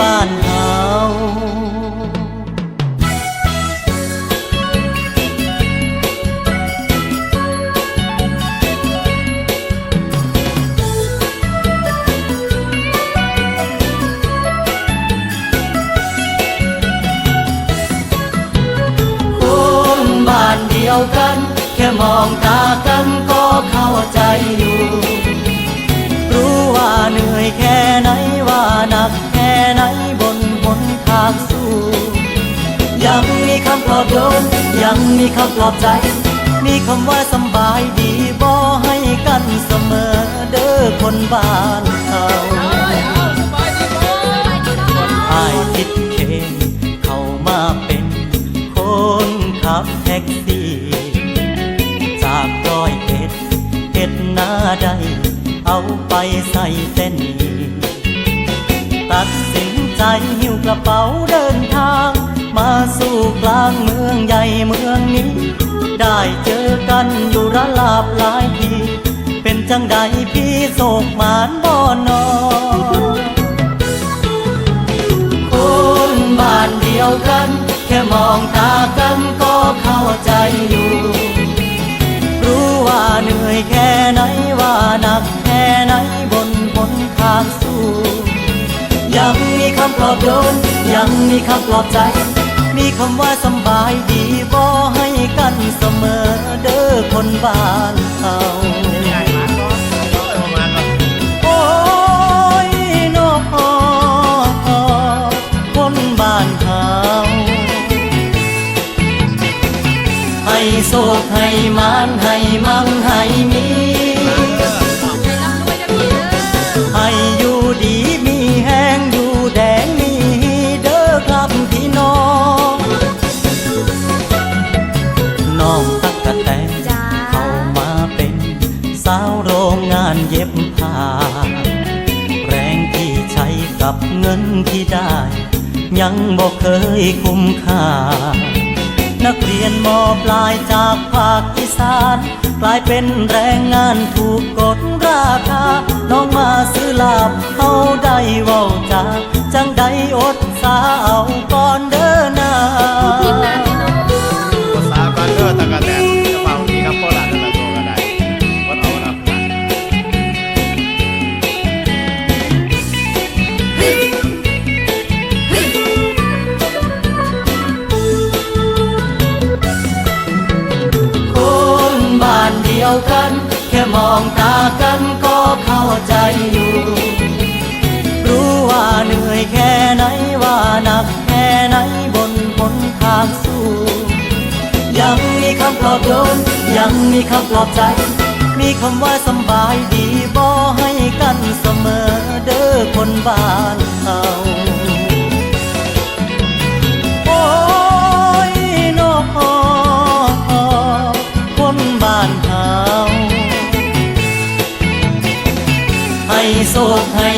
บ้านเขาคนบ้านเดียวกัน แค่มองตากันก็เข้าใจอยู่ รู้ว่าเหนื่อยแค่ไหนว่านัก ยังมีคำปลอบโยน ยังมีคำปลอบใจ มีคำว่าสบายดีบ่ให้กันเสมอเด้อคนบ้านเขาอายคิดเคนเข้ามาเป็นคนขับแท็กซี่ จากร้อยเอ็ดเอ็ดหน้าใด เอาไปใส่เส้น ตัดสินใจหิ้วกระเป๋า เป็นจังใดพี่โศกหมานบ่นอคนบ้านเดียวกัน แค่มองตากันก็เข้าใจอยู่ รู้ว่าเหนื่อยแค่ไหนว่าหนักแค่ไหนบนหนทางสู้ยังมีคำปลอบโยนยังมีคำปลอบใจ มีคำว่าสบายดีบ่ให้กันเสมอเด้อคนบ้านเขา ให้โศกให้มานให้มั่งให้มีให้อยู่ดีมีแห้งอยู่แดงมีเด้อครับพี่น้องน้องตักกะแตนเข้ามาเป็นสาวโรงงานเย็บผ้าแรงที่ใช้กับเงินที่ได้ ยังบอกเคยคุ้มค่า นักเรียนมอปลายจากภาคอีสานกลายเป็นแรงงานถูกกดราคา น้องมาซื้อลาบเขาได้เว้าจาจังใดอดสาเอาก่อนเดินหน้า มองตากันก็เข้าใจอยู่ รู้ว่าเหนื่อยแค่ไหนว่าหนักแค่ไหนบนบนทางสู้ ยังมีคำปลอบโยนยังมีคำปลอบใจ มีคำว่าสบายดีบ่ให้กันเสมอเด้อคนบ้าน โศกให้